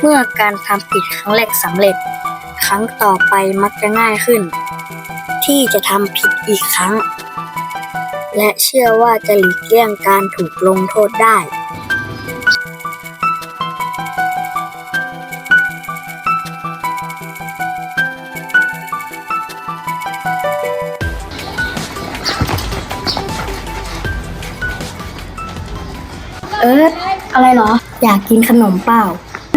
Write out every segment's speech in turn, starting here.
เมื่อการทำผิดครั้งแรกสำเร็จ ครั้งต่อไปมักจะง่ายขึ้น ที่จะทำผิดอีกครั้ง และเชื่อว่าจะหลีกเลี่ยงการถูกลงโทษได้เอิร์ธอะไรเหรอ อยากกินขนมเปล่า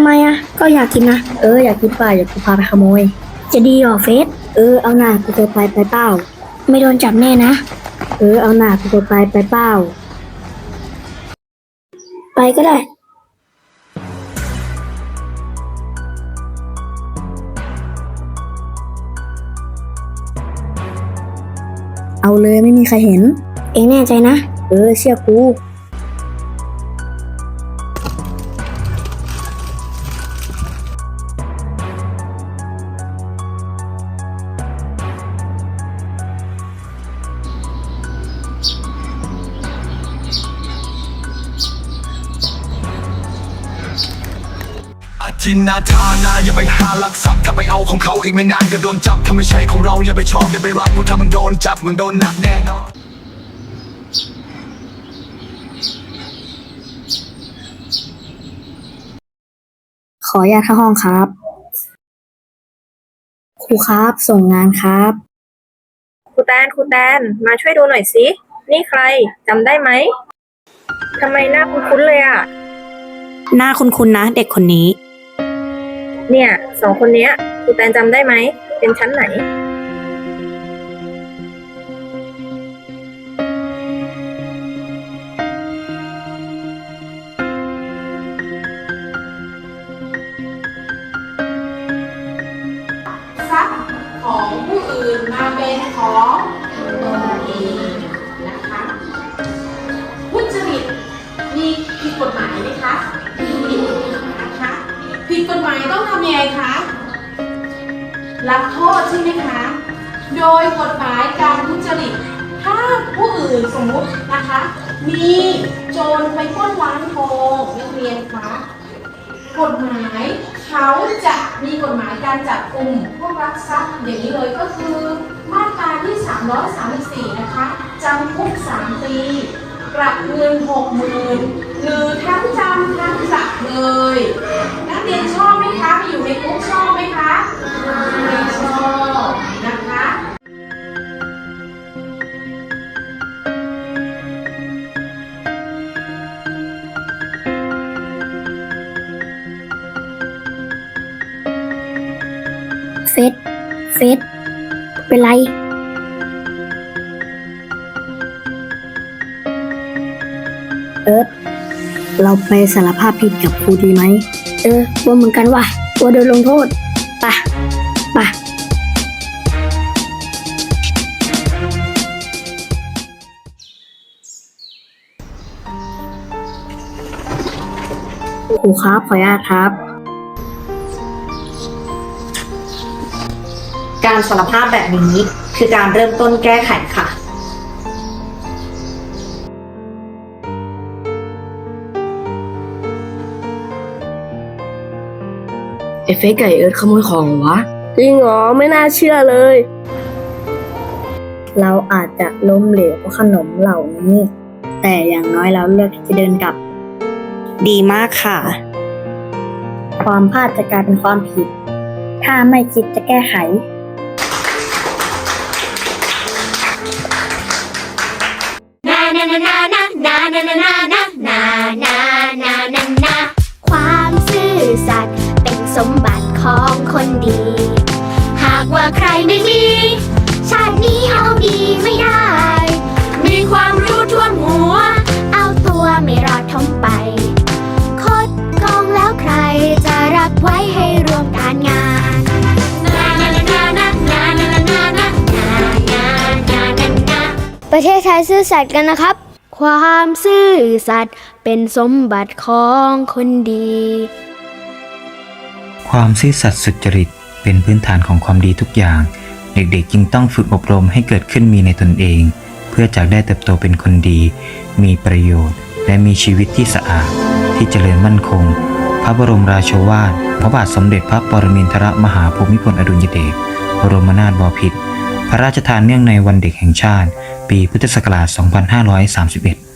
ทำไมอะ ก็อยากกินนะ เอออยากกินป่าอยากกูพาไปขโมย จะดีหรอเฟสเออเอาหน่ากูเคยไปไปเปล่าไม่โดนจับแน่นะ เออเอาหน่ากูเคยไปไปเปล่าไปก็ได้เอาเลยไม่มีใครเห็น เองแน่ใจนะ เออเชื่อกู ทินาทานาอย่าไปหาลักทรัพย์ถ้าไปเอาของเขาอีกไม่นานก็โดนจับถ้าไม่ใช่ของเราอย่าไปชอบอย่าไปรักมึงถ้ามึงโดนจับมึงโดนหนักแน่นอนขออนุญาตเข้าห้องครับ ครูครับส่งงานครับ ครูแตนครูแตนมาช่วยดูหน่อยสินี่ใครจำได้ไหมทำไมหน้าคุ้นๆเลยอะ หน้าคุณคุณนะเด็กคนนี้ เนี่ยสองคนเนี้ยครูแตนจำได้ไหม เป็นชั้นไหน ทรัพย์ของผู้อื่นมาเป็นของตนเองนะคะทุจริตมีผิดกฎหมายไหมคะ กฎหมายต้องทำยังไงคะ รับโทษใช่ไหมคะ โดยกฎหมายการทุจริต ถ้าผู้อื่นสมมุตินะคะ มีโจรไปปล้นร้านทองนักเรียนคะ กฎหมายเขาจะมีกฎหมายการจับกลุ่มพวกรักทรัพย์อย่างนี้เลยก็คือมาตราที่ 334 นะคะจำคุก 3 ปี ปรับเงิน 60,000หรือทั้ง เลย นักเรียนชอบไหมคะไปอยู่ในคุกชอบไหมคะไม่ชอบนะคะเฟสเฟสเป็นไรเอิร์ธ เราไปสารภาพผิดกับครูดีไหม เออว่าเหมือนกันว่ะว่าโดนลงโทษไปะปะครูครับ ขออนุญาตครับ การสารภาพแบบนี้คือการเริ่มต้นแก้ไขค่ะ ไอ้เฟซไก่เอิร์ธขโมยของเหรอวะ จริงเหรอไม่น่าเชื่อเลย เราอาจจะล้มเหลวเพราะขนมเหล่านี้ แต่อย่างน้อยเราเลือกที่จะเดินกลับ ดีมากค่ะ ความพลาดจะกลายเป็นความผิด ถ้าไม่คิดจะแก้ไขความ สมบัติของคนดี หากว่าใครไม่มี ชาตินี้เอาดีไม่ได้ มีความรู้ทั่วหัว เอาตัวไม่รอดท้องไป คดกองแล้วใครจะรักไว้ให้รวมการงาน ประเทศไทยซื่อสัตย์กันนะครับ ความซื่อสัตย์เป็นสมบัติของคนดี ความซื่อสัตย์สุจริตเป็นพื้นฐานของความดีทุกอย่าง เด็กๆจึงต้องฝึกอบรมให้เกิดขึ้นมีในตนเอง เพื่อจะได้เติบโตเป็นคนดี มีประโยชน์ และมีชีวิตที่สะอาด ที่เจริญมั่นคงภระบรมราโชวาทพระบาทสมเด็จพระปรมินทรมหาภูมิพลอดุลยเดชบรมนาถบพิตรพระราชทานเนื่องในวันเด็กแห่งชาติ ปีพุทธศักราช 2531